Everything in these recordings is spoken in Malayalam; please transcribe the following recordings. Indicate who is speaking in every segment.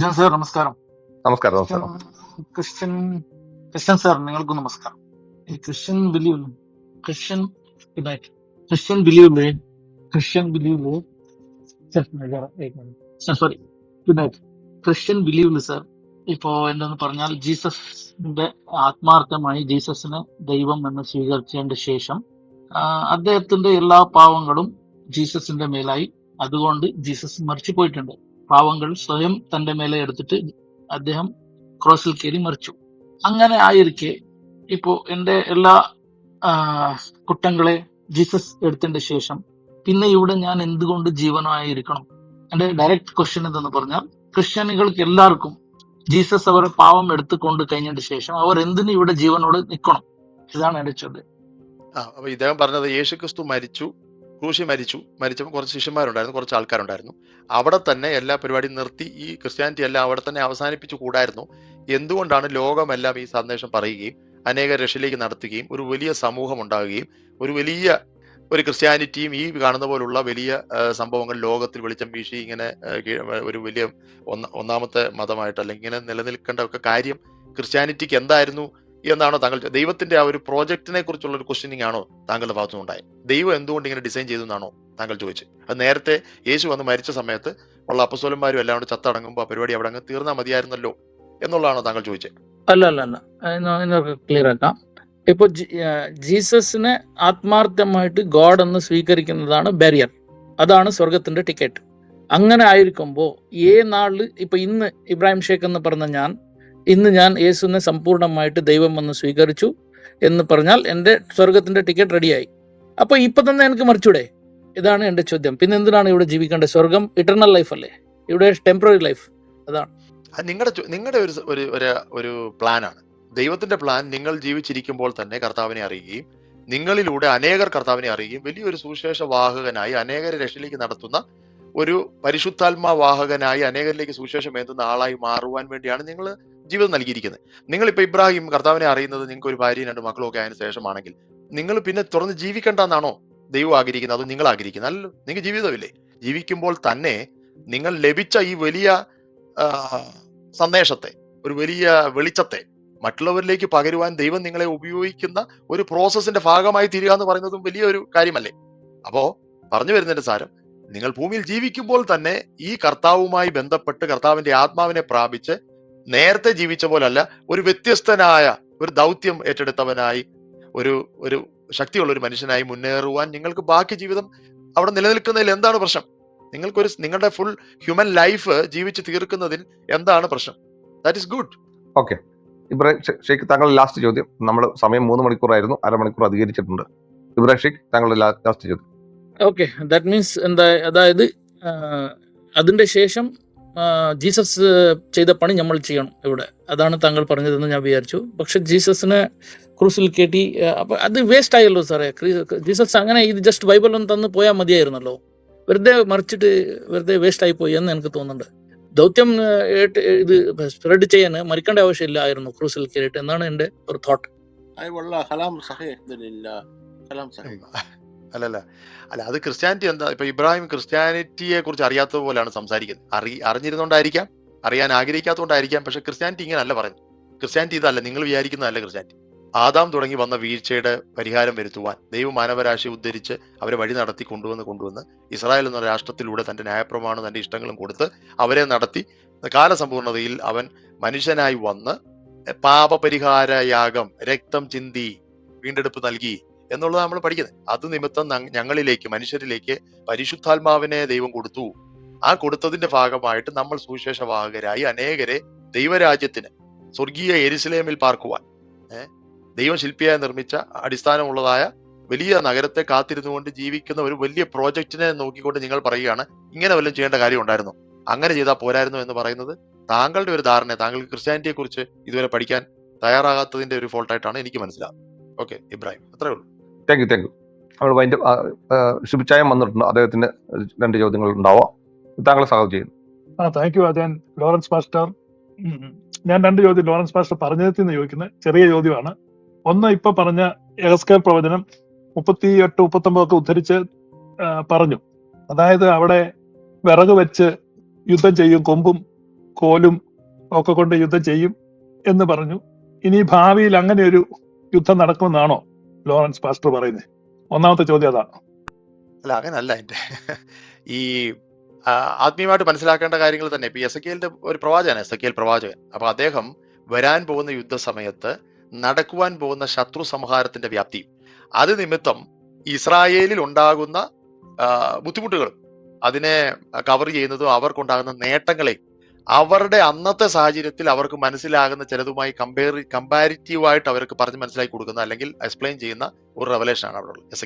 Speaker 1: ജോൺ സാർ നമസ്കാരം.
Speaker 2: നമസ്കാരം നമസ്കാരം.
Speaker 1: ക്രിസ്ത്യൻ ക്രിസ്ത്യൻ സാർ നിങ്ങൾക്ക് നമസ്കാരം. ഈ Christian believe Christian Christian believe Christian believe sorry good Christian believe sir ഇപ്പോ എന്തെന്ന് പറഞ്ഞാൽ ജീസസിന്റെ ആത്മാർത്ഥമായി ജീസസിനെ ദൈവം എന്ന് സ്വീകരിച്ചതിന്റെ ശേഷം അദ്ദേഹത്തിന്റെ എല്ലാ പാവങ്ങളും ജീസസിന്റെ മേലായി. അതുകൊണ്ട് ജീസസ് മരിച്ചു പോയിട്ടുണ്ട് പാവങ്ങൾ സ്വയം തന്റെ മേലെ എടുത്തിട്ട് അദ്ദേഹം ക്രോസിൽ കയറി മറിച്ചു അങ്ങനെ ആയിരിക്കെ ഇപ്പോ എന്റെ എല്ലാ കുറ്റങ്ങളെ ജീസസ് എടുത്തതിന്റെ ശേഷം പിന്നെ ഇവിടെ ഞാൻ എന്തുകൊണ്ട് ജീവനായിരിക്കണം? എന്റെ ഡയറക്റ്റ് ക്വസ്റ്റ്യൻ എന്തെന്ന് പറഞ്ഞാൽ ക്രിസ്ത്യാനികൾക്ക് എല്ലാവർക്കും ജീസസ് അവരെ പാവം എടുത്തുകൊണ്ട് കഴിഞ്ഞതിന് ശേഷം അവർ എന്തിനു ഇവിടെ ജീവനോട് നിൽക്കണം? ഇതാണ് എന്റെ ചോദ്യം.
Speaker 3: ആ അപ്പൊ ഇദ്ദേഹം പറഞ്ഞത് യേശുക്രിസ്തു മരിച്ചു. ക്രൂശി മരിച്ചു. മരിച്ചപ്പോൾ കുറച്ച് ശിഷ്യന്മാരുണ്ടായിരുന്നു കുറച്ച് ആൾക്കാരുണ്ടായിരുന്നു. അവിടെ തന്നെ എല്ലാ പരിപാടിയും നിർത്തി ഈ ക്രിസ്ത്യാനിറ്റി എല്ലാം അവിടെ തന്നെ അവസാനിപ്പിച്ചു കൂടായിരുന്നു. എന്തുകൊണ്ടാണ് ലോകമെല്ലാം ഈ സന്ദേശം പറയുകയും അനേക രക്ഷയിലേക്ക് നടത്തുകയും ഒരു വലിയ സമൂഹം ഉണ്ടാകുകയും ഒരു വലിയ ഒരു ക്രിസ്ത്യാനിറ്റിയും ഈ കാണുന്ന പോലുള്ള വലിയ സംഭവങ്ങൾ ലോകത്തിൽ വെളിച്ചം വീശി ഇങ്ങനെ ഒരു വലിയ ഒന്ന ഒന്നാമത്തെ മതമായിട്ട് അല്ലെങ്കിൽ ഇങ്ങനെ നിലനിൽക്കേണ്ട ഒക്കെ കാര്യം ക്രിസ്ത്യാനിറ്റിക്ക് എന്തായിരുന്നു? എന്നാണോ താങ്കൾ ദൈവത്തിന്റെ ആ ഒരു പ്രോജക്റ്റിനെ കുറിച്ചുള്ള ഒരു ക്വസ്റ്റ്യനിങ് ആണോ താങ്കളുടെ ഭാഗത്തു നിന്നുണ്ടായത്? ദൈവം എന്തുകൊണ്ട് ഇങ്ങനെ ഡിസൈൻ ചെയ്തു എന്നാണോ താങ്കൾ ചോദിച്ചത്. അത് നേരത്തെ യേശു വന്ന് മരിച്ച സമയത്ത് ഉള്ള അപ്പസോലന്മാരും എല്ലാം കൂടെ ചത്തടങ്ങുമ്പോൾ പരിപാടി അവിടെ അങ്ങ് തീർന്നാൽ മതിയായിരുന്നല്ലോ എന്നുള്ളതാണോ താങ്കൾ ചോദിച്ചത്?
Speaker 1: അല്ല അല്ല അല്ല. ക്ലിയർ ആക്കാം. ഇപ്പൊ ജീസസിനെ ആത്മാർത്ഥമായിട്ട് ഗോഡ് എന്ന് സ്വീകരിക്കുന്നതാണ് ബാരിയർ അതാണ് സ്വർഗത്തിന്റെ ടിക്കറ്റ് അങ്ങനെ ആയിരിക്കുമ്പോൾ ഏ നാളിൽ ഇപ്പൊ ഇന്ന് ഇബ്രാഹിം ഷേഖ് എന്ന് പറഞ്ഞ ഞാൻ ഇന്ന് ഞാൻ യേശുവിനെ സമ്പൂർണമായിട്ട് ദൈവം വന്ന് സ്വീകരിച്ചു എന്ന് പറഞ്ഞാൽ എന്റെ സ്വർഗത്തിന്റെ ടിക്കറ്റ് റെഡിയായി. അപ്പോൾ ഇപ്പൊ തന്നെ എനിക്ക് മറിച്ചൂടെ? ഇതാണ് എന്റെ ചോദ്യം. പിന്നെ എന്തിനാണ് ഇവിടെ ജീവിക്കേണ്ടത്? സ്വർഗം ഇറ്റർണൽ ലൈഫ് അല്ലേ? ഇവിടെ ടെമ്പററി ലൈഫ് അതാണ്.
Speaker 3: അത് നിങ്ങളുടെ നിങ്ങളുടെ ഒരു ഒരു ഒരു- ഒരു പ്ലാനാണ്. ദൈവത്തിന്റെ പ്ലാൻ നിങ്ങൾ ജീവിച്ചിരിക്കുമ്പോൾ തന്നെ കർത്താവിനെ അറിയുകയും നിങ്ങളിലൂടെ അനേകർ കർത്താവിനെ അറിയുകയും വലിയൊരു സുവിശേഷ വാഹകനായി അനേകരെ രക്ഷയിലേക്ക് നടത്തുന്ന ഒരു പരിശുദ്ധാത്മാ വാഹകനായി അനേകരിലേക്ക് സുവിശേഷം എത്തുന്ന ആളായി മാറുവാൻ വേണ്ടിയാണ് നിങ്ങൾ ജീവിതം നൽകിയിരിക്കുന്നത്. നിങ്ങൾ ഇപ്പൊ ഇബ്രാഹിം കർത്താവിനെ അറിയുന്നത് നിങ്ങൾക്ക് ഒരു ഭാര്യയും രണ്ട് മക്കളും ഒക്കെ ആയതിനു ശേഷമാണെങ്കിൽ നിങ്ങൾ പിന്നെ തുറന്ന് ജീവിക്കണ്ടെന്നാണോ ദൈവം ആഗ്രഹിക്കുന്നത്? അത് നിങ്ങൾ ആഗ്രഹിക്കുന്നത്? അല്ലല്ലോ നിങ്ങൾക്ക് ജീവിതമില്ലേ? ജീവിക്കുമ്പോൾ തന്നെ നിങ്ങൾ ലഭിച്ച ഈ വലിയ സന്ദേശത്തെ ഒരു വലിയ വെളിച്ചത്തെ മറ്റുള്ളവരിലേക്ക് പകരുവാൻ ദൈവം നിങ്ങളെ ഉപയോഗിക്കുന്ന ഒരു പ്രോസസ്സിന്റെ ഭാഗമായി തീരുക എന്ന് പറയുന്നതും വലിയൊരു കാര്യമല്ലേ? അപ്പോ പറഞ്ഞു വരുന്നതിന്റെ സാരം നിങ്ങൾ ഭൂമിയിൽ ജീവിക്കുമ്പോൾ തന്നെ ഈ കർത്താവുമായി ബന്ധപ്പെട്ട് കർത്താവിന്റെ ആത്മാവിനെ പ്രാപിച്ച് നേരത്തെ ജീവിച്ച പോലല്ല ഒരു വ്യത്യസ്തനായ ഒരു ദൗത്യം ഏറ്റെടുത്തവനായി ഒരു ഒരു ശക്തിയുള്ള ഒരു മനുഷ്യനായി മുന്നേറുവാൻ നിങ്ങൾക്ക് ബാക്കി ജീവിതം അവിടെ നിലനിൽക്കുന്നതിൽ എന്താണ് പ്രശ്നം? നിങ്ങൾക്കൊരു നിങ്ങളുടെ ഫുൾ ഹ്യൂമൻ ലൈഫ് ജീവിച്ച് തീർക്കുന്നതിൽ എന്താണ് പ്രശ്നം? That is good
Speaker 2: okay Ibrahim Sheikh താങ്കളുടെ ലാസ്റ്റ് ചോദ്യം. നമ്മൾ സമയം മൂന്ന് മണിക്കൂറായിരുന്നു അരമണിക്കൂർ അധികരിച്ചിട്ടുണ്ട്. ഇബ്രാഹിം ഷെയ്ഖ് താങ്കളുടെ ലാസ്റ്റ് ചോദ്യം.
Speaker 1: ഓക്കെ ദാറ്റ് മീൻസ് എന്താ അതായത് അതിന്റെ ശേഷം ജീസസ് ചെയ്ത പണി നമ്മൾ ചെയ്യണം ഇവിടെ. അതാണ് താങ്കൾ പറഞ്ഞതെന്ന് ഞാൻ വിചാരിച്ചു. പക്ഷെ ജീസസിനെ ക്രൂസിൽ കയറ്റി അപ്പൊ അത് വേസ്റ്റ് ആയല്ലോ സാറേ. ജീസസ് അങ്ങനെ ഇത് ജസ്റ്റ് ബൈബിൾ ഒന്ന് തന്ന് പോയാൽ മതിയായിരുന്നല്ലോ. വെറുതെ മറിച്ചിട്ട് വെറുതെ വേസ്റ്റ് ആയി പോയി എന്ന് എനിക്ക് തോന്നുന്നുണ്ട്. ദൗത്യം ഇത് സ്പ്രെഡ് ചെയ്യാൻ മരിക്കേണ്ട ആവശ്യമില്ലായിരുന്നു ക്രൂസിൽ കയറിയിട്ട്. എന്നാണ് എന്റെ ഒരു തോട്ട്
Speaker 3: അല്ലല്ല. അല്ല അത് ക്രിസ്ത്യാനിറ്റി എന്താ? ഇപ്പൊ ഇബ്രാഹിം ക്രിസ്ത്യാനിറ്റിയെ കുറിച്ച് അറിയാത്ത പോലെയാണ് സംസാരിക്കുന്നത്. അറി അറിഞ്ഞിരുന്നോണ്ടായിരിക്കാം അറിയാൻ ആഗ്രഹിക്കാത്തതുകൊണ്ടായിരിക്കാം പക്ഷെ ക്രിസ്ത്യാനിറ്റി ഇങ്ങനല്ല പറഞ്ഞു ക്രിസ്ത്യാനിറ്റി ഇതല്ല നിങ്ങൾ വിചാരിക്കുന്നതല്ല ക്രിസ്ത്യാനിറ്റി. ആദാം തുടങ്ങി വന്ന വീഴ്ചയുടെ പരിഹാരം വരുത്തുവാൻ ദൈവം മാനവരാശി ഉദ്ധരിച്ച് അവരെ വഴി നടത്തി കൊണ്ടുവന്ന് കൊണ്ടുവന്ന് ഇസ്രായേൽ എന്ന രാഷ്ട്രത്തിലൂടെ തന്റെ ന്യായപ്രമാണം തന്റെ ഇഷ്ടങ്ങളും കൊടുത്ത് അവരെ നടത്തി കാലസമ്പൂർണതയിൽ അവൻ മനുഷ്യനായി വന്ന് പാപപരിഹാര യാഗം രക്തം ചിന്തി വീണ്ടെടുപ്പ് നൽകി എന്നുള്ളത് നമ്മൾ പഠിക്കുന്നത്. അത് നിമിത്തം ഞങ്ങളിലേക്ക് മനുഷ്യരിലേക്ക് പരിശുദ്ധാത്മാവിനെ ദൈവം കൊടുത്തു. ആ കൊടുത്തതിന്റെ ഭാഗമായിട്ട് നമ്മൾ സുവിശേഷവാഹകരായി അനേകരെ ദൈവരാജ്യത്തിന് സ്വർഗീയ എരുസലേമിൽ പാർക്കുവാൻ ദൈവം ശില്പിയായി നിർമ്മിച്ച അടിസ്ഥാനമുള്ളതായ വലിയ നഗരത്തെ കാത്തിരുന്നുകൊണ്ട് ജീവിക്കുന്ന ഒരു വലിയ പ്രോജക്റ്റിനെ നോക്കിക്കൊണ്ട് നിങ്ങൾ പറയുകയാണ് ഇങ്ങനെ വല്ലതും ചെയ്യേണ്ട കാര്യം ഉണ്ടായിരുന്നു അങ്ങനെ ചെയ്താൽ പോരായിരുന്നു എന്ന് പറയുന്നത് താങ്കളുടെ ഒരു ധാരണ താങ്കൾക്ക് ക്രിസ്ത്യാനിറ്റിയെ കുറിച്ച് ഇതുവരെ പഠിക്കാൻ തയ്യാറാകാത്തതിന്റെ ഒരു ഫോൾട്ടായിട്ടാണ് എനിക്ക് മനസ്സിലാവുന്നത്. ഓക്കെ ഇബ്രാഹിം അത്രേ ഉള്ളൂ.
Speaker 2: Thank you thank you. നമ്മൾ അതിന്റെ ശുഭിച്ചായം വന്നിട്ടുണ്ട്. അദ്ദേഹത്തിന് രണ്ട് ചോദ്യങ്ങൾ ഉണ്ടാവാം. താങ്കളെ സ്വാഗതം ചെയ്യുന്നു.
Speaker 4: ആ thank you Ajayan Lawrence master ഞാൻ രണ്ട് ചോദ്യം ലോറൻസ് മാസ്റ്റർ പറഞ്ഞതിൽ നിന്ന് ചോദിക്കുന്നത് ചെറിയ ചോദ്യമാണ്. ഒന്ന് ഇപ്പൊ പറഞ്ഞ എഹസ്കേൽ പ്രവചനം മുപ്പത്തി മുപ്പത്തിയെട്ട് മുപ്പത്തൊമ്പതൊക്കെ ഉദ്ധരിച്ച് പറഞ്ഞു. അതായത് അവിടെ വിറക് വെച്ച് യുദ്ധം ചെയ്യും കൊമ്പും കോലും ഒക്കെ കൊണ്ട് യുദ്ധം ചെയ്യും എന്ന് പറഞ്ഞു. ഇനി ഭാവിയിൽ അങ്ങനെ ഒരു യുദ്ധം നടക്കുമെന്നാണോ? ലോറൻസ് പാസ്റ്റർ പറയുന്നത് ഒന്നാമത്തെ ചോദ്യം അതാണ്
Speaker 3: അല്ല അങ്ങനല്ല എന്റെ ഈ ആത്മീയമായിട്ട് മനസ്സിലാക്കേണ്ട കാര്യങ്ങൾ തന്നെ. ഇപ്പൊ എസ് ഒരു പ്രവാചകനാണ് എസ് പ്രവാചകൻ. അപ്പൊ അദ്ദേഹം വരാൻ പോകുന്ന യുദ്ധ യുദ്ധസമയത്ത് നടക്കുവാൻ പോകുന്ന ശത്രു സംഹാരത്തിന്റെ വ്യാപ്തി. അത് നിമിത്തം ഇസ്രായേലിൽ ഉണ്ടാകുന്ന ബുദ്ധിമുട്ടുകളും അതിനെ കവർ ചെയ്യുന്നതും അവർക്കുണ്ടാകുന്ന നേട്ടങ്ങളെയും അവരുടെ അന്നത്തെ സാഹചര്യത്തിൽ അവർക്ക് മനസ്സിലാകുന്ന ചിലതുമായി കമ്പയർ കമ്പാരിറ്റീവായിട്ട് അവർക്ക് പറഞ്ഞ് മനസ്സിലാക്കി കൊടുക്കുന്ന അല്ലെങ്കിൽ എക്സ്പ്ലെയിൻ ചെയ്യുന്ന ഒരു റെവലേഷൻ ആണ് അവിടെ ഉള്ളത്. എസ്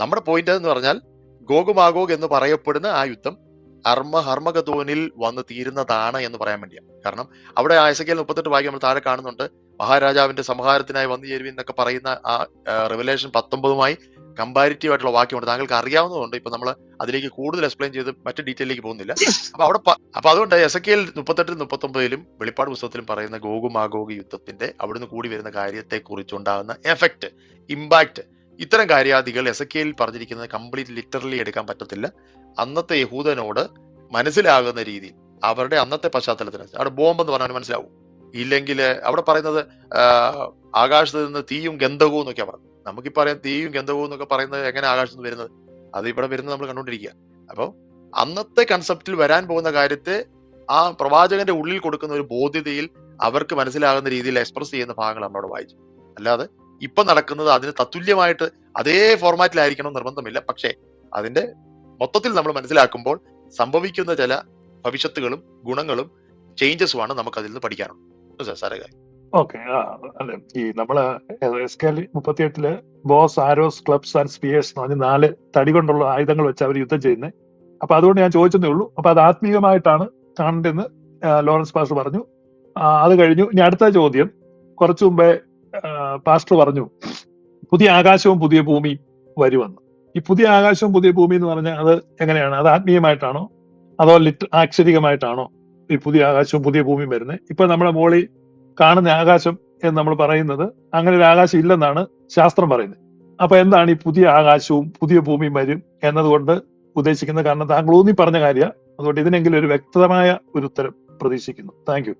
Speaker 3: നമ്മുടെ പോയിന്റ് എന്ന് പറഞ്ഞാൽ ഗോഗുമാഗോഗ് എന്ന് പറയപ്പെടുന്ന ആ യുദ്ധം അർമ്മ ഹർമ്മഗതോനിൽ വന്ന് തീരുന്നതാണ് എന്ന് പറയാൻ വേണ്ടിയാണ്. കാരണം അവിടെ ആ എസ് ആയസക്കേൽ മുപ്പത്തെട്ട് വാക്യം നമ്മൾ താഴെ കാണുന്നുണ്ട്. മഹാരാജാവിന്റെ സംഹാരത്തിനായി വന്നു ചേരുവി എന്നൊക്കെ പറയുന്ന ആ റെവലേഷൻ പത്തൊമ്പതുമായി കമ്പാരിറ്റീവ് ആയിട്ടുള്ള വാക്യമുണ്ട്. താങ്കൾക്ക് അറിയാവുന്നതുകൊണ്ട് ഇപ്പൊ നമ്മൾ അതിലേക്ക് കൂടുതൽ എക്സ്പ്ലെയിൻ ചെയ്ത് മറ്റു ഡീറ്റെയിലേക്ക് പോകുന്നില്ല. അപ്പൊ അവിടെ അപ്പൊ അതുകൊണ്ട് എസ് കെ മുപ്പത്തെട്ടിലും മുപ്പത്തൊമ്പതിലും വെളിപ്പാട് പുസ്തകത്തിലും പറയുന്ന ഗോകുമാഗോഗ് യുദ്ധത്തിന്റെ അവിടുന്ന് കൂടി വരുന്ന കാര്യത്തെ കുറിച്ചുണ്ടാകുന്ന എഫക്റ്റ് ഇമ്പാക്ട് ഇത്തരം കാര്യാദികൾ എസ് കെയിൽ പറഞ്ഞിരിക്കുന്നത് കംപ്ലീറ്റ് ലിറ്ററലി എടുക്കാൻ പറ്റത്തില്ല. അന്നത്തെ യഹൂദനോട് മനസ്സിലാകുന്ന രീതിയിൽ അവരുടെ അന്നത്തെ പശ്ചാത്തലത്തിന് അവിടെ ബോംബ് എന്ന് പറഞ്ഞാൽ മനസ്സിലാവും. ഇല്ലെങ്കിൽ അവിടെ പറയുന്നത് ആകാശത്ത് നിന്ന് തീയും ഗന്ധകവും എന്നൊക്കെയാണ് പറയുന്നത് നമുക്കിപ്പോ അറിയാം തീയും ഗന്ധവും എന്നൊക്കെ പറയുന്നത് എങ്ങനെ ആകാശത്ത് വരുന്നത്? അത് ഇവിടെ വരുന്നത് നമ്മൾ കണ്ടുകൊണ്ടിരിക്കുക. അപ്പോൾ അന്നത്തെ കൺസെപ്റ്റിൽ വരാൻ പോകുന്ന കാര്യത്തെ ആ പ്രവാചകന്റെ ഉള്ളിൽ കൊടുക്കുന്ന ഒരു ബോധ്യതയിൽ അവർക്ക് മനസ്സിലാകുന്ന രീതിയിൽ എക്സ്പ്രസ് ചെയ്യുന്ന ഭാഗങ്ങൾ നമ്മളവിടെ വായിച്ചു. അല്ലാതെ ഇപ്പൊ നടക്കുന്നത് അതിന് തത്തുല്യമായിട്ട് അതേ ഫോർമാറ്റിലായിരിക്കണം നിർബന്ധമില്ല. പക്ഷേ അതിന്റെ മൊത്തത്തിൽ നമ്മൾ മനസ്സിലാക്കുമ്പോൾ സംഭവിക്കുന്ന ചില ഭവിഷ്യത്തുകളും ഗുണങ്ങളും ചേഞ്ചസുമാണ് നമുക്ക് അതിൽ നിന്ന് പഠിക്കാനുള്ളത്. സാറേ? കാര്യം
Speaker 4: ഓക്കെ അല്ലെ ഈ നമ്മൾ S K മുപ്പത്തിയെട്ടിൽ bows arrows clubs and spears എന്ന് പറഞ്ഞ നാല് തടി കൊണ്ടുള്ള ആയുധങ്ങൾ വെച്ച് അവർ യുദ്ധം ചെയ്യുന്നത് അപ്പൊ അതുകൊണ്ട് ഞാൻ ചോദിച്ചതേ ഉള്ളൂ. അപ്പൊ അത് ആത്മീയമായിട്ടാണ് കാണേണ്ടതെന്ന് ലോറൻസ് പാസ്റ്റർ പറഞ്ഞു. അത് കഴിഞ്ഞു. ഇനി അടുത്ത ചോദ്യം. കുറച്ചു മുമ്പേ പാസ്റ്റർ പറഞ്ഞു പുതിയ ആകാശവും പുതിയ ഭൂമി വരുമെന്ന്. ഈ പുതിയ ആകാശവും പുതിയ ഭൂമി എന്ന് പറഞ്ഞാൽ അത് എങ്ങനെയാണ്? അത് ആത്മീയമായിട്ടാണോ? അതോ ലിറ്റ് ആക്ഷരികമായിട്ടാണോ ഈ പുതിയ ആകാശവും പുതിയ ഭൂമിയും വരുന്നത് ഇപ്പൊ നമ്മുടെ മോളിൽ കാണുന്ന ആകാശം എന്ന് നമ്മൾ പറയുന്നത്. അങ്ങനെ ഒരു ആകാശം ഇല്ലെന്നാണ് ശാസ്ത്രം പറയുന്നത്. അപ്പൊ എന്താണ് ഈ പുതിയ ആകാശവും പുതിയ ഭൂമിയും വരും എന്നതുകൊണ്ട് ഉദ്ദേശിക്കുന്ന കാരണം? താങ്കൾ ഊന്നി പറഞ്ഞ കാര്യം. അതുകൊണ്ട് ഇതിനെങ്കിലും ഒരു വ്യക്തമായ ഒരു ഉത്തരം പ്രതീക്ഷിക്കുന്നു. Thank you.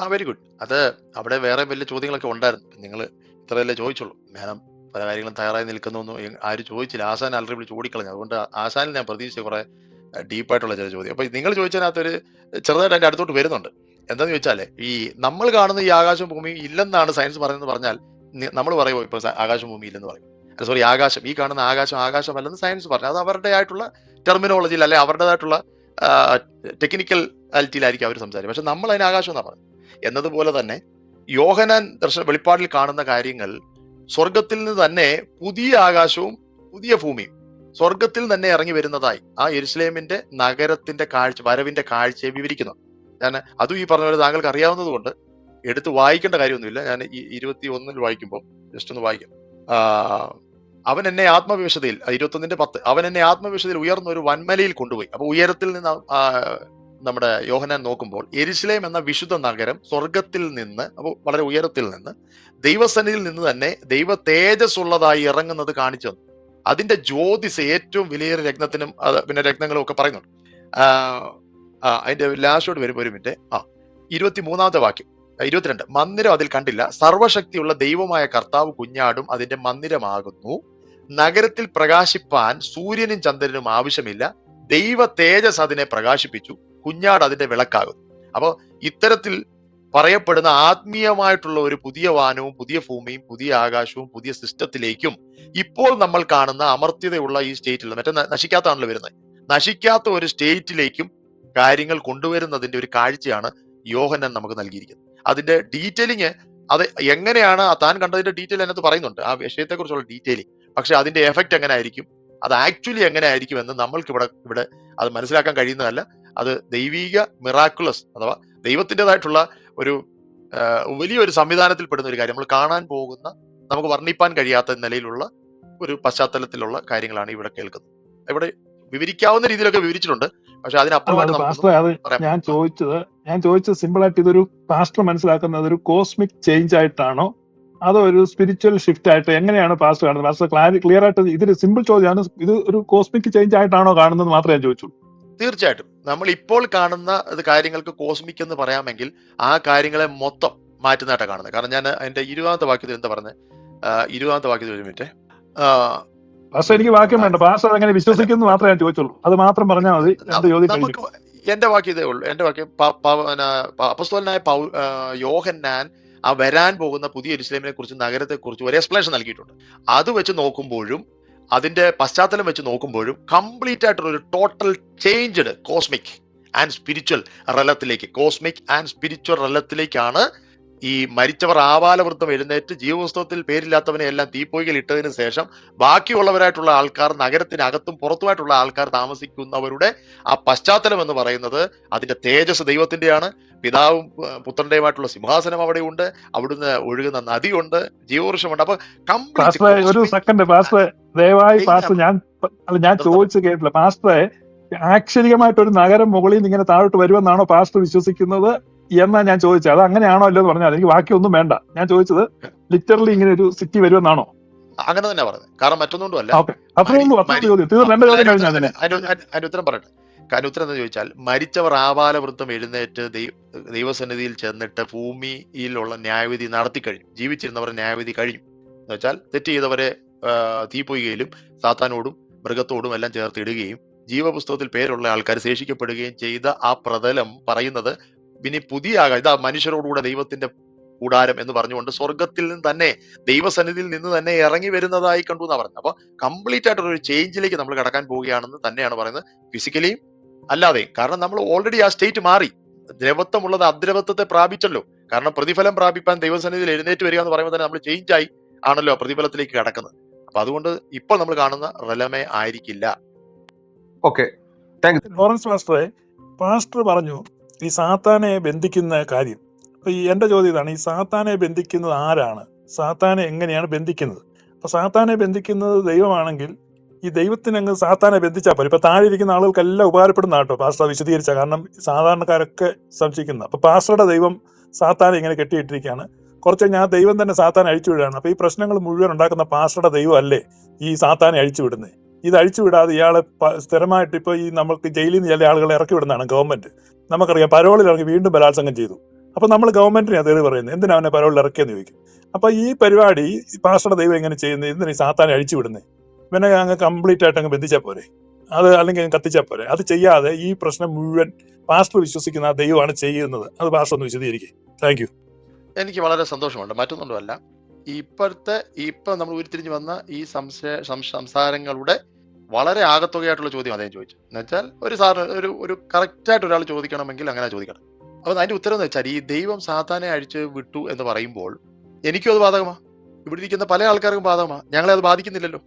Speaker 3: ആ വെരി ഗുഡ്. അത് അവിടെ വേറെ വലിയ ചോദ്യങ്ങളൊക്കെ ഉണ്ടായിരുന്നു. നിങ്ങൾ ഇത്രയല്ലേ ചോദിച്ചുള്ളൂ. ഞാൻ പല കാര്യങ്ങളും തയ്യാറായി നിൽക്കുന്നു ആര് ചോദിച്ചില്ല. ആസാൻ ആൾറെഡി വിളിച്ച് ഓടിക്കളഞ്ഞു അതുകൊണ്ട് ആസാനിൽ ഞാൻ പ്രതീക്ഷിച്ച കുറെ ഡീപ്പായിട്ടുള്ള ചില ചോദ്യം. അപ്പൊ നിങ്ങൾ ചോദിച്ചതിനകത്തൊരു ചെറുതായിട്ട് അതിന്റെ അടുത്തോട്ട് വരുന്നുണ്ട്. എന്താന്ന് ചോദിച്ചാൽ ഈ നമ്മൾ കാണുന്ന ഈ ആകാശം ഭൂമി ഇല്ലെന്നാണ് സയൻസ് പറയുന്നത് പറഞ്ഞാൽ നമ്മൾ പറയുമോ ഇപ്പൊ ആകാശം ഭൂമി ഇല്ലെന്ന് പറയും. സോറി ആകാശം. ഈ കാണുന്ന ആകാശം ആകാശമല്ലെന്ന് സയൻസ് പറഞ്ഞു. അത് അവരുടെ ആയിട്ടുള്ള ടെർമിനോളജിയിൽ അല്ലെ അവരുടേതായിട്ടുള്ള ടെക്നിക്കൽ ആലിറ്റിയിലായിരിക്കും അവർ സംസാരിക്കും പക്ഷെ നമ്മൾ അതിന് ആകാശം എന്നാ പറയുന്നത്. എന്നതുപോലെ തന്നെ യോഹനാൻ ദർശന വെളിപ്പാടിൽ കാണുന്ന കാര്യങ്ങൾ സ്വർഗത്തിൽ നിന്ന് തന്നെ പുതിയ ആകാശവും പുതിയ ഭൂമിയും സ്വർഗത്തിൽ തന്നെ ഇറങ്ങി വരുന്നതായി ആ യെരുസലേമിന്റെ നഗരത്തിന്റെ കാഴ്ച വരവിന്റെ കാഴ്ചയെ വിവരിക്കുന്നു. ഞാൻ അതും ഈ പറഞ്ഞ പോലെ താങ്കൾക്ക് അറിയാവുന്നത് കൊണ്ട് എടുത്ത് വായിക്കേണ്ട കാര്യമൊന്നുമില്ല. ഞാൻ ഈ ഇരുപത്തി ഒന്നിൽ വായിക്കുമ്പോൾ ജസ്റ്റ് ഒന്ന് വായിക്കാം. അവൻ എന്നെ ആത്മവിവശതയിൽ ഇരുപത്തൊന്നിന്റെ പത്ത് അവൻ എന്നെ ആത്മവിവശതയിൽ ഉയർന്ന ഒരു വൻമലയിൽ കൊണ്ടുപോയി. അപ്പൊ ഉയരത്തിൽ നിന്ന് നമ്മുടെ യോഹനാൻ നോക്കുമ്പോൾ എരിശിലേം എന്ന വിശുദ്ധ നഗരം സ്വർഗത്തിൽ നിന്ന് അപ്പോൾ വളരെ ഉയരത്തിൽ നിന്ന് ദൈവസന്നിധിയിൽ നിന്ന് തന്നെ ദൈവ തേജസ് ഉള്ളതായി ഇറങ്ങുന്നത് കാണിച്ചു തന്നു. അതിന്റെ ജ്യോതിസ് ഏറ്റവും വലിയ രത്നത്തിനും പിന്നെ രത്നങ്ങളും ഒക്കെ പറയുന്നുണ്ട്. ആ, അതിന്റെ ലാസ്റ്റോട് വരുമ്പോൾ ഒരു മിനിറ്റ്. ആ ഇരുപത്തി മൂന്നാമത്തെ വാക്യം ഇരുപത്തിരണ്ട്. മന്ദിരം അതിൽ കണ്ടില്ല. സർവശക്തിയുള്ള ദൈവമായ കർത്താവ് കുഞ്ഞാടും അതിന്റെ മന്ദിരമാകുന്നു. നഗരത്തിൽ പ്രകാശിപ്പാൻ സൂര്യനും ചന്ദ്രനും ആവശ്യമില്ല. ദൈവ തേജസ് അതിനെ പ്രകാശിപ്പിച്ചു. കുഞ്ഞാട് അതിന്റെ വിളക്കാകുന്നു. അപ്പോൾ ഇത്തരത്തിൽ പറയപ്പെടുന്ന ആത്മീയമായിട്ടുള്ള ഒരു പുതിയ വാനവും പുതിയ ഭൂമിയും പുതിയ ആകാശവും പുതിയ സിസ്റ്റത്തിലേക്കും ഇപ്പോൾ നമ്മൾ കാണുന്ന അമർത്യതയുള്ള ഈ സ്റ്റേറ്റിൽ മറ്റേ നശിക്കാത്താണല്ലോ വരുന്നത്. നശിക്കാത്ത ഒരു സ്റ്റേറ്റിലേക്കും കാര്യങ്ങൾ കൊണ്ടുവരുന്നതിന്റെ ഒരു കാഴ്ചയാണ് യോഹനൻ നമുക്ക് നൽകിയിരിക്കുന്നത്. അതിന്റെ ഡീറ്റെയിലിങ് അത് എങ്ങനെയാണ് താൻ കണ്ടതിന്റെ ഡീറ്റെയിൽ അതിനകത്ത് പറയുന്നുണ്ട്. ആ വിഷയത്തെക്കുറിച്ചുള്ള ഡീറ്റെയിലിങ് പക്ഷെ അതിന്റെ എഫക്റ്റ് എങ്ങനെ ആയിരിക്കും അത് ആക്ച്വലി എങ്ങനെ ആയിരിക്കും എന്ന് നമ്മൾക്ക് ഇവിടെ ഇവിടെ അത് മനസ്സിലാക്കാൻ കഴിയുന്നതല്ല. അത് ദൈവീക മിറാക്കുലസ് അഥവാ ദൈവത്തിന്റെതായിട്ടുള്ള ഒരു വലിയൊരു സംവിധാനത്തിൽ പെടുന്ന ഒരു കാര്യം. നമ്മൾ കാണാൻ പോകുന്ന നമുക്ക് വർണിപ്പാൻ കഴിയാത്ത നിലയിലുള്ള ഒരു പശ്ചാത്തലത്തിലുള്ള കാര്യങ്ങളാണ് ഇവിടെ കേൾക്കുന്നത്. ഇവിടെ വിവരിക്കാവുന്ന രീതിയിലൊക്കെ വിവരിച്ചിട്ടുണ്ട്. പക്ഷെ
Speaker 4: അതിനപ്പുറം
Speaker 3: അതിനപ്പുറമായിട്ട്
Speaker 4: ഞാൻ ചോദിച്ചത് ഞാൻ ചോദിച്ചത് സിമ്പിൾ ആയിട്ട് ഇതൊരു പാസ്റ്റർ മനസ്സിലാക്കുന്നത് ഒരു കോസ്മിക് ചേഞ്ച് ആയിട്ടാണോ? അതോ ഒരു സ്പിരിച്വൽ ഷിഫ്റ്റ് ആയിട്ട് എങ്ങനെയാണ് പാസ്റ്റർ കാണുന്നത്? പാസ്റ്റർ ക്ലാരി ക്ലിയർ ആയിട്ട് ഇതൊരു സിമ്പിൾ ചോദ്യമാണ് ഇത് ഒരു കോസ്മിക് ചേഞ്ച് ആയിട്ടാണോ കാണുന്നത് മാത്രമേ ഞാൻ ചോദിച്ചുള്ളൂ.
Speaker 3: തീർച്ചയായിട്ടും. നമ്മൾ ഇപ്പോൾ കാണുന്ന കാര്യങ്ങൾക്ക് കോസ്മിക് എന്ന് പറയാമെങ്കിൽ ആ കാര്യങ്ങളെ മൊത്തം മാറ്റുന്നതായിട്ടാണ് കാണുന്നത്. കാരണം ഞാൻ അതിന്റെ ഇരുപതാമത്തെ വാക്യത്തിൽ എന്താ പറഞ്ഞത്? ഇരുപതാമത്തെ വാക്യത്തിൽ ഒരു മിനിറ്റ്
Speaker 4: പാസ്റ്റർ എനിക്ക് വാക്യം വേണ്ട. പാസ്റ്റർ അങ്ങനെ വിശ്വസിക്കുന്നു മാത്രമേ ഞാൻ ചോദിച്ചുള്ളൂ. അത് മാത്രം പറഞ്ഞാൽ മതി. എന്റെ ചോദ്യം
Speaker 3: എന്റെ വാക്യം ഇതേ ഉള്ളൂ. എന്റെ വാക്യം പ- പ- യോഹന്നാൻ ആ വരാൻ പോകുന്ന പുതിയ ഇസ്ലാമിനെ കുറിച്ച് നഗരത്തെ കുറിച്ച് ഒരു എക്സ്പ്ലനേഷൻ നൽകിയിട്ടുണ്ട്. അത് വെച്ച് നോക്കുമ്പോഴും അതിന്റെ പശ്ചാത്തലം വെച്ച് നോക്കുമ്പോഴും കംപ്ലീറ്റ് ആയിട്ടുള്ള ഒരു total changed cosmic and spiritual റലത്തിലേക്ക് cosmic and spiritual റലത്തിലേക്കാണ് ഈ മരിച്ചവർ ആവാലവൃത്തം എഴുന്നേറ്റ് ജീവപുസ്തകത്തിൽ പേരില്ലാത്തവനെ എല്ലാം തീപ്പൊയ്കയിൽ ഇട്ടതിന് ശേഷം ബാക്കിയുള്ളവരായിട്ടുള്ള ആൾക്കാർ നഗരത്തിനകത്തും പുറത്തുമായിട്ടുള്ള ആൾക്കാർ താമസിക്കുന്നവരുടെ ആ പശ്ചാത്തലം എന്ന് പറയുന്നത് അതിന്റെ തേജസ് ദൈവത്തിന്റെയാണ് പിതാവും പുത്രന്റെയുമായിട്ടുള്ള സിംഹാസനം അവിടെയുണ്ട്. അവിടുന്ന് ഒഴുകുന്ന നദിയുണ്ട്. ജീവവൃക്ഷമുണ്ട് അപ്പൊ
Speaker 4: കംപ്ലീറ്റ് ഒരു സെക്കൻഡ് പാസ്റ്റർ ദയവായി. പാസ്റ്റർ ഞാൻ ഞാൻ ചോദിച്ചു കേട്ടില്ല. പാസ്റ്ററെ ആക്ഷരികമായിട്ട് ഒരു നഗരം മുകളിൽ നിന്ന് ഇങ്ങനെ താഴോട്ട് വരുമെന്നാണോ പാസ്റ്റർ വിശ്വസിക്കുന്നത്? എന്നാ ഞാൻ ചോദിച്ചത് അത് അങ്ങനെയാണോ അല്ലോ എന്ന് പറഞ്ഞാൽ എനിക്ക് ബാക്കിയൊന്നും വേണ്ട. ഞാൻ ചോദിച്ചത് ലിറ്ററലി ഇങ്ങനെ ഒരു സിറ്റി വരുമെന്നാണോ?
Speaker 3: അങ്ങനെ തന്നെ പറഞ്ഞത്. കാരണം മറ്റൊന്നുകൊണ്ടും അല്ല.
Speaker 4: ഓക്കെ. അത്രേ ഉള്ളൂ അത്രേ ഉള്ളൂ ചോദ്യം. തീർന്നു. എന്റെ ചോദ്യം കഴിഞ്ഞു അതിന്.
Speaker 3: അതിന്റെ ഉത്തരം പറയട്ടെ. കാരണം ഉത്തരം എന്ന് ചോദിച്ചാൽ മരിച്ചവർ ആപാലവൃത്തം എഴുന്നേറ്റ് ദൈവസന്നിധിയിൽ ചെന്നിട്ട് ഭൂമിയിലുള്ള ന്യായവിധി നടത്തി കഴിഞ്ഞു. ജീവിച്ചിരുന്നവർ ന്യായവിധി കഴിഞ്ഞു. എന്ന് വെച്ചാൽ തെറ്റ് ചെയ്തവരെ തീപ്പൊയ്കയിലും സാത്താനോടും മൃഗത്തോടും എല്ലാം ചേർത്ത് ഇടുകയും ജീവപുസ്തകത്തിൽ പേരുള്ള ആൾക്കാർ ശേഷിക്കപ്പെടുകയും ചെയ്ത ആ പ്രതലം പറയുന്നത് ഇനി പുതിയ ആകാശം ഇതാ മനുഷ്യരോടുകൂടെ ദൈവത്തിന്റെ കൂടാരം എന്ന് പറഞ്ഞുകൊണ്ട് സ്വർഗത്തിൽ നിന്ന് തന്നെ ദൈവസന്നിധിയിൽ നിന്ന് തന്നെ ഇറങ്ങി വരുന്നതായി കണ്ടു എന്നാ പറഞ്ഞത്. അപ്പൊ കംപ്ലീറ്റ് ആയിട്ടുള്ള ഒരു ചേഞ്ചിലേക്ക് നമ്മൾ കടക്കാൻ പോവുകയാണെന്ന് തന്നെയാണ് പറയുന്നത്. ഫിസിക്കലിയും അല്ലാതെയും കാരണം നമ്മൾ ഓൾറെഡി ആ സ്റ്റേറ്റ് മാറി. ദ്രവത്വമുള്ളത് അദ്രവത്വത്തെ പ്രാപിച്ചല്ലോ. കാരണം പ്രതിഫലം പ്രാപിപ്പാൻ ദൈവസന്നിധിയിൽ എഴുന്നേറ്റ് വരിക എന്ന് പറയുമ്പോൾ തന്നെ നമ്മൾ ചേഞ്ച് ആയി ആണല്ലോ പ്രതിഫലത്തിലേക്ക് കടക്കുന്നത്. അപ്പൊ അതുകൊണ്ട് ഇപ്പോൾ നമ്മൾ കാണുന്ന റലമേ ആയിരിക്കില്ല.
Speaker 2: ഓക്കെ
Speaker 4: ലോറൻസ് മാസ്റ്ററെ പാസ്റ്റർ പറഞ്ഞു ഈ സാത്താനെ ബന്ധിക്കുന്ന കാര്യം. അപ്പോൾ ഈ എന്റെ ചോദ്യം ഇതാണ് ഈ സാത്താനെ ബന്ധിക്കുന്നത് ആരാണ്? സാത്താനെ എങ്ങനെയാണ് ബന്ധിക്കുന്നത്? അപ്പൊ സാത്താനെ ബന്ധിക്കുന്നത് ദൈവമാണെങ്കിൽ ഈ ദൈവത്തിനങ്ങ് സാത്താനെ ബന്ധിച്ചാൽ പോലും ഇപ്പൊ താഴെ ഇരിക്കുന്ന ആളുകൾക്കെല്ലാം ഉപകാരപ്പെടുന്ന കേട്ടോ പാസ്റ്റർ വിശദീകരിച്ച. കാരണം സാധാരണക്കാരൊക്കെ സംശയിക്കുന്ന. അപ്പൊ പാസ്റ്ററുടെ ദൈവം സാത്താനെ ഇങ്ങനെ കെട്ടിയിട്ടിരിക്കുകയാണ്. കുറച്ച് ഞാൻ ദൈവം തന്നെ സാത്താനെ അഴിച്ചു വിടുകയാണ്. അപ്പൊ ഈ പ്രശ്നങ്ങൾ മുഴുവൻ ഉണ്ടാക്കുന്ന പാസ്റ്ററുടെ ദൈവം അല്ലേ ഈ സാത്താനെ അഴിച്ചു വിടുന്നത് ഇത് അഴിച്ചു വിടാതെ ഇയാളെ സ്ഥിരമായിട്ട് ഇപ്പൊ ഈ നമ്മൾക്ക് ജയിലിൽ നിന്ന് ചില ആളുകളെ ഇറക്കി വിടുന്നതാണ് ഗവൺമെന്റ്. നമുക്കറിയാം പരോളിൽ ഇറങ്ങി വീണ്ടും ബലാത്സംഗം ചെയ്തു. അപ്പൊ നമ്മൾ ഗവൺമെന്റിനെ അതേറി പറയുന്നത്? എന്തിനാ അവനെ പരോളിൽ ഇറക്കിയെന്ന് ചോദിക്കും. അപ്പൊ ഈ പരിപാടി പാസ്റ്റർ ദൈവം എങ്ങനെ ചെയ്യുന്നത് എന്തിനാ സാത്താനെ അഴിച്ചു വിടുന്നത് പിന്നെ അങ്ങ് കംപ്ലീറ്റ് ആയിട്ട് അങ്ങ് ബന്ധിച്ചാൽ പോരെ? അത് അല്ലെങ്കിൽ കത്തിച്ചാൽ പോരെ? അത് ചെയ്യാതെ ഈ പ്രശ്നം മുഴുവൻ പാസ്റ്റർ വിശ്വസിക്കുന്ന ദൈവമാണ് ചെയ്യുന്നത്. അത് പാസ്റ്റർ ഒന്ന് വിശദീകരിക്കും. താങ്ക് യു
Speaker 3: എനിക്ക് വളരെ സന്തോഷമുണ്ട്. മറ്റൊന്നുമല്ല ഇപ്പോഴത്തെ ഇപ്പൊ നമ്മൾ ഉരുത്തിരിഞ്ഞു വന്ന ഈ സംശയ സംസാരങ്ങളുടെ വളരെ ആകത്തുകയായിട്ടുള്ള ചോദ്യം അദ്ദേഹം ചോദിച്ചു. എന്നുവെച്ചാൽ ഒരു സാർ ഒരു ഒരു കറക്റ്റായിട്ട് ഒരാൾ ചോദിക്കണമെങ്കിൽ അങ്ങനെ ചോദിക്കണം. അപ്പൊ അതിന്റെ ഉത്തരം എന്ന് വെച്ചാൽ ഈ ദൈവം സാത്താനെ അഴിച്ച് വിട്ടു എന്ന് പറയുമ്പോൾ എനിക്കും അത് ബാധകമാ. ഇവിടെ ഇരിക്കുന്ന പല ആൾക്കാർക്കും ബാധകമാ. ഞങ്ങളെ അത് ബാധിക്കുന്നില്ലല്ലോ.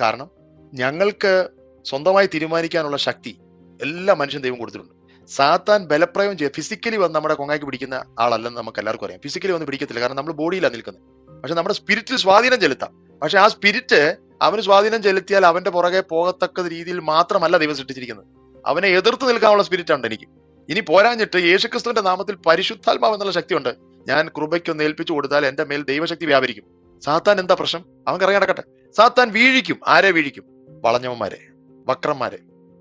Speaker 3: കാരണം ഞങ്ങൾക്ക് സ്വന്തമായി തീരുമാനിക്കാനുള്ള ശക്തി എല്ലാ മനുഷ്യൻ ദൈവം കൊടുത്തിട്ടുണ്ട്. സാത്താൻ ബലപ്രയോഗം ചെയ്യുക ഫിസിക്കലി വന്ന് നമ്മുടെ കൊങ്ങാക്കി പിടിക്കുന്ന ആളല്ലെന്ന് നമുക്ക് എല്ലാവർക്കും അറിയാം. ഫിസിക്കലി വന്ന് പിടിക്കത്തില്ല. കാരണം നമ്മൾ ബോഡിയിലാണ് നിൽക്കുന്നത്. പക്ഷെ നമ്മുടെ സ്പിരിറ്റിൽ സ്വാധീനം ചെലുത്താം. പക്ഷെ ആ സ്പിരിറ്റ് അവന് സ്വാധീനം ചെലുത്തിയാൽ അവന്റെ പുറകെ പോകത്തക്ക രീതിയിൽ മാത്രമല്ല ദൈവം സൃഷ്ടിച്ചിരിക്കുന്നത്. അവനെ എതിർത്ത് നിൽക്കാനുള്ള സ്പിരിറ്റ് ഉണ്ട് എനിക്ക്. ഇനി പോരാഞ്ഞിട്ട് യേശുക്രിസ്തുവിന്റെ നാമത്തിൽ പരിശുദ്ധാത്മാവ് എന്നുള്ള ശക്തിയുണ്ട്. ഞാൻ കൃപയ്ക്കൊന്ന് ഏൽപ്പിച്ചു കൊടുത്താൽ എന്റെ മേൽ ദൈവശക്തി വ്യാപരിക്കും. സാത്താൻ എന്താ പ്രശ്നം? അവൻ കറങ്ങി നടക്കട്ടെ. സാത്താൻ വീഴിക്കും. ആരെ വീഴിക്കും? വളഞ്ഞവന്മാരെ വക്രന്മാരെ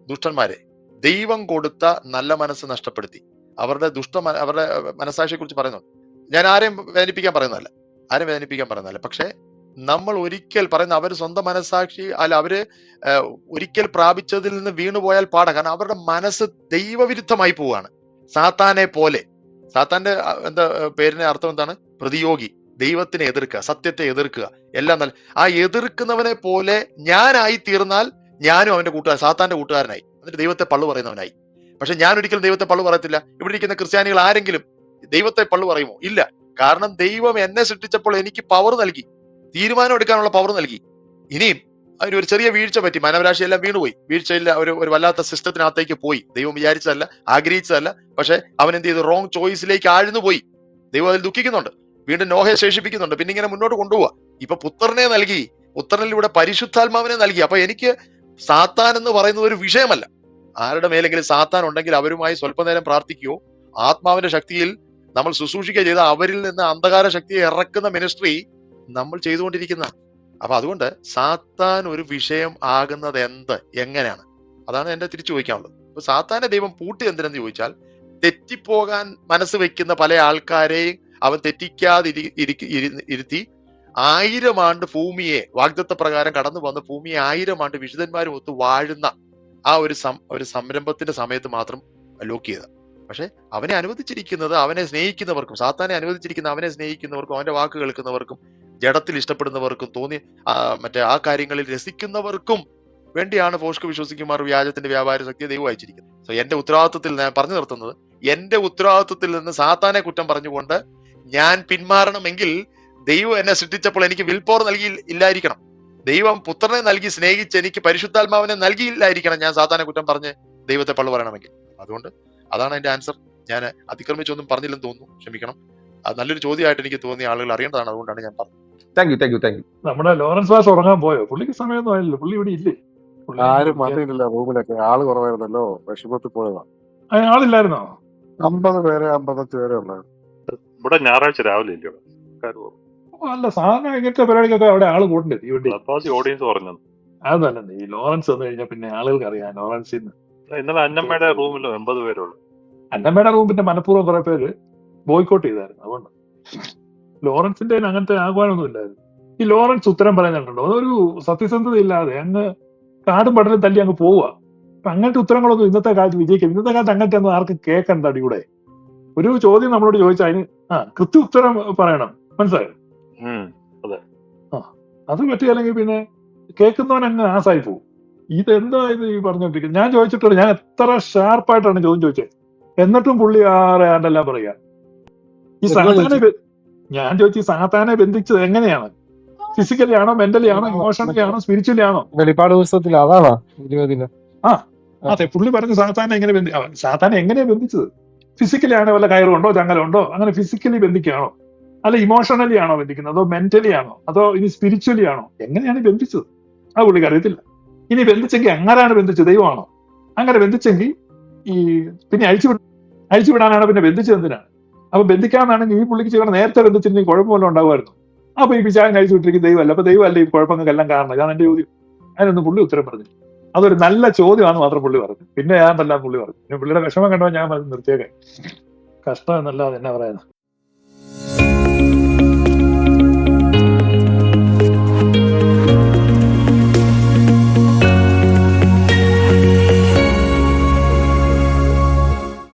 Speaker 3: ദുഷ്ടന്മാരെ. ദൈവം കൊടുത്ത നല്ല മനസ്സ് നഷ്ടപ്പെടുത്തി. അവരുടെ ദുഷ്ട അവരുടെ മനസാക്ഷിയെ കുറിച്ച് പറയുന്നുണ്ട് ഞാൻ ആരെയും വേദനിപ്പിക്കാൻ പറയുന്നതല്ല. ആരെയും വേദനിപ്പിക്കാൻ പറയുന്നതല്ല. പക്ഷെ നമ്മൾ ഒരിക്കൽ പറയുന്ന അവർ സ്വന്തം മനസാക്ഷി അല്ല അവർ ഒരിക്കൽ പ്രാപിച്ചതിൽ നിന്ന് വീണുപോയാൽ പാടാ. കാരണം അവരുടെ മനസ്സ് ദൈവവിരുദ്ധമായി പോവാണ്. സാത്താനെ പോലെ. സാത്താന്റെ എന്താ പേരിന്റെ അർത്ഥം എന്താണ്? പ്രതിയോഗി. ദൈവത്തിനെ എതിർക്കുക സത്യത്തെ എതിർക്കുക. എല്ലാം നല്ല ആ എതിർക്കുന്നവനെ പോലെ ഞാനായി തീർന്നാൽ ഞാനും അവന്റെ കൂട്ടുകാരൻ സാത്താന്റെ കൂട്ടുകാരനായി. എന്നിട്ട് ദൈവത്തെ പള്ളു പറയുന്നവനായി. പക്ഷെ ഞാൻ ഒരിക്കലും ദൈവത്തെ പള്ളു പറയത്തില്ല. ഇവിടെ ഇരിക്കുന്ന ക്രിസ്ത്യാനികൾ ആരെങ്കിലും ദൈവത്തെ പള്ളു പറയുമോ? ഇല്ല. കാരണം ദൈവം എന്നെ സൃഷ്ടിച്ചപ്പോൾ എനിക്ക് പവർ നൽകി. തീരുമാനം എടുക്കാനുള്ള പവർ നൽകി. ഇനിയും അതിന് ഒരു ചെറിയ വീഴ്ച പറ്റി. മാനവരാശി എല്ലാം വീണുപോയി. വീഴ്ചയില്ല ഒരു ഒരു വല്ലാത്ത സിസ്റ്റത്തിനകത്തേക്ക് പോയി. ദൈവം വിചാരിച്ചതല്ല ആഗ്രഹിച്ചതല്ല. പക്ഷെ അവൻ എന്ത് ചെയ്തു? റോങ് ചോയ്സിലേക്ക് ആഴ്ന്നു പോയി. ദൈവം അതിൽ ദുഃഖിക്കുന്നുണ്ട്. വീണ്ടും നോഹയെ ശേഷിപ്പിക്കുന്നുണ്ട്. പിന്നെ ഇങ്ങനെ മുന്നോട്ട് കൊണ്ടുപോവാ. ഇപ്പൊ പുത്രനെ നൽകി. പുത്രനിലൂടെ പരിശുദ്ധാത്മാവിനെ നൽകി. അപ്പൊ എനിക്ക് സാത്താൻ എന്ന് പറയുന്നത് ഒരു വിഷയമല്ല. ആരുടെ മേലെങ്കിലും സാത്താൻ ഉണ്ടെങ്കിൽ അവരുമായി സ്വല്പനേരം പ്രാർത്ഥിക്കുകയോ ആത്മാവിന്റെ ശക്തിയിൽ നമ്മൾ ശുശ്രൂഷിക്കുക ചെയ്ത അവരിൽ നിന്ന് അന്ധകാര ശക്തിയെ ഇറക്കുന്ന മിനിസ്ട്രി നമ്മൾ ചെയ്തുകൊണ്ടിരിക്കുന്ന. അപ്പൊ അതുകൊണ്ട് സാത്താൻ ഒരു വിഷയം ആകുന്നത് എന്ത്? എങ്ങനെയാണ്? അതാണ് എന്റെ തിരിച്ചു ചോദിക്കാനുള്ളത്. ഇപ്പൊ സാത്താന്റെ ദൈവം പൂട്ടി എന്തിനെന്ന് ചോദിച്ചാൽ തെറ്റിപ്പോകാൻ മനസ്സ് വെക്കുന്ന പല ആൾക്കാരെയും അവൻ തെറ്റിക്കാതെ ഇരി- ഇരുത്തി ആയിരം ആണ്ട് ഭൂമിയെ വാഗ്ദത്ത പ്രകാരം കടന്നു വന്ന ഭൂമിയെ ആയിരം ആണ്ട് വിശുദ്ധന്മാരും ഒത്തു വാഴുന്ന ആ ഒരു സം ഒരു സംരംഭത്തിന്റെ സമയത്ത് മാത്രം ലോക്ക് ചെയ്ത. പക്ഷെ അവനെ അനുവദിച്ചിരിക്കുന്നത് അവനെ സ്നേഹിക്കുന്നവർക്കും സാത്താനെ അനുവദിച്ചിരിക്കുന്ന അവനെ സ്നേഹിക്കുന്നവർക്കും അവന്റെ വാക്ക് കേൾക്കുന്നവർക്കും ജഡത്തിൽ ഇഷ്ടപ്പെടുന്നവർക്കും തോന്നി മറ്റേ ആ കാര്യങ്ങളിൽ രസിക്കുന്നവർക്കും വേണ്ടിയാണ് ഫോഷ്ക്ക് വിശ്വസിക്കുമാർ വ്യാജത്തിന്റെ വ്യാപാര ശക്തി ദൈവം അയച്ചിരിക്കുന്നത്. സോ എന്റെ ഉത്തരവാദിത്വത്തിൽ ഞാൻ പറഞ്ഞു നിർത്തുന്നത് എന്റെ ഉത്തരവാദിത്വത്തിൽ നിന്ന് സാത്താനെ കുറ്റം പറഞ്ഞുകൊണ്ട് ഞാൻ പിന്മാറണമെങ്കിൽ ദൈവം എന്നെ സൃഷ്ടിച്ചപ്പോൾ എനിക്ക് വിൽപോർ നൽകി ഇല്ലായിരിക്കണം. ദൈവം പുത്രനെ നൽകി സ്നേഹിച്ച് എനിക്ക് പരിശുദ്ധാത്മാവിനെ നൽകിയില്ലായിരിക്കണം ഞാൻ സാത്താനെ കുറ്റം പറഞ്ഞ് ദൈവത്തെ പള്ളു പറയണമെങ്കിൽ. അതുകൊണ്ട് അതാണ് എന്റെ ആൻസർ. ഞാൻ അതിക്രമിച്ചൊന്നും പറഞ്ഞില്ലെന്ന് തോന്നുന്നു. ക്ഷമിക്കണം. അത് നല്ലൊരു ചോദ്യമായിട്ട് എനിക്ക് തോന്നിയ ആളുകൾ അറിയേണ്ടതാണ് അതുകൊണ്ടാണ് ഞാൻ പറഞ്ഞത്.
Speaker 2: Thank you thank you thank you
Speaker 4: നമ്മുടെ ലോറൻസ് വാസ് ഉറങ്ങാൻ പോയോ? പുള്ളിക്ക് സമയമൊന്നും ആയില്ലല്ലോ. പുള്ളി ഇവിടെ ഇല്ലേ?
Speaker 5: ആരും വന്നിട്ടില്ല റൂമിലൊക്കെ. ആൾ കുറവായിരുന്നല്ലോ. വിഷമത്തിൽ പോയതാ.
Speaker 4: ആളില്ലായിരുന്നോ?
Speaker 5: അമ്പത് പേരെ അമ്പത്തഞ്ച് പേരെ ഉണ്ടായിരുന്നു
Speaker 6: ഇവിടെ ഞായറാഴ്ച രാവിലെ ഇല്ലയോ
Speaker 4: ഓ, അല്ല സാധാരണ ഇങ്ങനത്തെ പരിപാടിക്കൊക്കെ അവിടെ ആൾ കൂട്ടണ്ടേ തീവണ്ടി
Speaker 6: ഓഡിയൻസ് പറഞ്ഞു
Speaker 4: അതല്ല നീ ലോറൻസ് വന്നു കഴിഞ്ഞാൽ പിന്നെ ആളുകൾക്ക് അറിയാം ലോറൻസിന്ന്.
Speaker 6: ഇന്നലെ അന്നമ്മയുടെ റൂമിലോ എൺപത് പേരുള്ളൂ.
Speaker 4: അന്നമ്മയുടെ റൂമിന്റെ പിന്നെ മനഃപൂർവം കുറെ പേര് ബോയ്ക്കോട്ട് ചെയ്തായിരുന്നു അതുകൊണ്ട് ലോറൻസിന്റെ അങ്ങനത്തെ ആഹ്വാനമൊന്നും ഇല്ലായിരുന്നു ഈ ലോറൻസ് ഉത്തരം പറയുന്നുണ്ടോ അതൊരു സത്യസന്ധത ഇല്ലാതെ അങ്ങ് കാടും പടലും തല്ലി അങ്ങ് പോവുക അപ്പൊ അങ്ങനത്തെ ഉത്തരങ്ങളൊന്നും ഇന്നത്തെ കാലത്ത് വിജയിക്കും ഇന്നത്തെ കാലത്ത് അങ്ങനത്തെ ഒന്നും ആർക്കും കേൾക്കണ്ട അടിയുടെ ഒരു ചോദ്യം നമ്മളോട് ചോദിച്ചാൽ അതിന് ആ കൃത്യ ഉത്തരം പറയണം മനസ്സിലായോ
Speaker 6: ആ
Speaker 4: അത് പറ്റിയല്ലെങ്കിൽ പിന്നെ കേൾക്കുന്നവൻ അങ്ങ് ആസായി പോകും ഇതെന്താ ഇത് ഈ പറഞ്ഞോണ്ടിരിക്കുന്നത് ഞാൻ ചോദിച്ചിട്ടുള്ള ഞാൻ എത്ര ഷാർപ്പായിട്ടാണ് ചോദ്യം ചോദിച്ചത് എന്നിട്ടും പുള്ളി ആരെ ആണ്ടെല്ലാം പറയാ ഈ സഹതാനെ ഞാൻ ചോദിച്ചു ഈ സാത്താനെ ബന്ധിച്ചത് എങ്ങനെയാണ്? ഫിസിക്കലി ആണോ മെന്റലി ആണോ ഇമോഷണലി ആണോ സ്പിരിച്വലി ആണോ?
Speaker 5: വെളിപ്പാട് പുസ്തകത്തിൽ അതാണോ? ഇരുപതിന്
Speaker 4: അതെ പുള്ളി പറഞ്ഞു സാത്താനെ എങ്ങനെ ബന്ധി സാത്താനെ എങ്ങനെയാ ബന്ധിച്ചത്? ഫിസിക്കലി ആണോ വല്ല കയറുണ്ടോ ചങ്ങലുണ്ടോ? അങ്ങനെ ഫിസിക്കലി ബന്ധിക്കുകയാണോ? അല്ല ഇമോഷണലി ആണോ ബന്ധിക്കുന്നത്? അതോ മെന്റലി ആണോ? അതോ ഇനി സ്പിരിച്വലി ആണോ? എങ്ങനെയാണ് ബന്ധിച്ചത്? ആ പുള്ളിക്ക് അറിയത്തില്ല. ഇനി ബന്ധിച്ചെങ്കിൽ അങ്ങനെയാണ് ബന്ധിച്ചത് ദൈവമാണോ? അങ്ങനെ ബന്ധിച്ചെങ്കിൽ ഈ പിന്നെ അഴിച്ചു വിട അഴിച്ചു വിടാനാണോ പിന്നെ ബന്ധിച്ചത് എന്തിനാണ്? അപ്പൊ ബന്ധിക്കാന്നാണെങ്കിൽ ഈ പുള്ളിക്ക് ചെയ്യണം നേരത്തെ ബന്ധിച്ചിരുന്നെങ്കിൽ കുഴപ്പമല്ലോ ഉണ്ടാവുമായിരുന്നു. അപ്പൊ ഈ പിശാചിനെ അഴിച്ചു വിട്ടിരിക്കും ദൈവമല്ല അപ്പൊ ദൈവമല്ല ഈ കുഴപ്പങ്ങൾക്കെല്ലാം കാരണം ഇതാണ് എന്റെ ചോദ്യം. അതിനൊന്നും പുള്ളി ഉത്തരം പറഞ്ഞു അതൊരു നല്ല ചോദ്യമാണ് മാത്രം പുള്ളി പറഞ്ഞു. പിന്നെ ഞാൻ എല്ലാം പുള്ളി പറഞ്ഞു. പിന്നെ പുള്ളിയുടെ വിഷമം കണ്ടോ ഞാൻ നിർത്തിയേക്കെ. കഷ്ടം എന്നല്ലാതെ എന്നാ പറയുന്നത്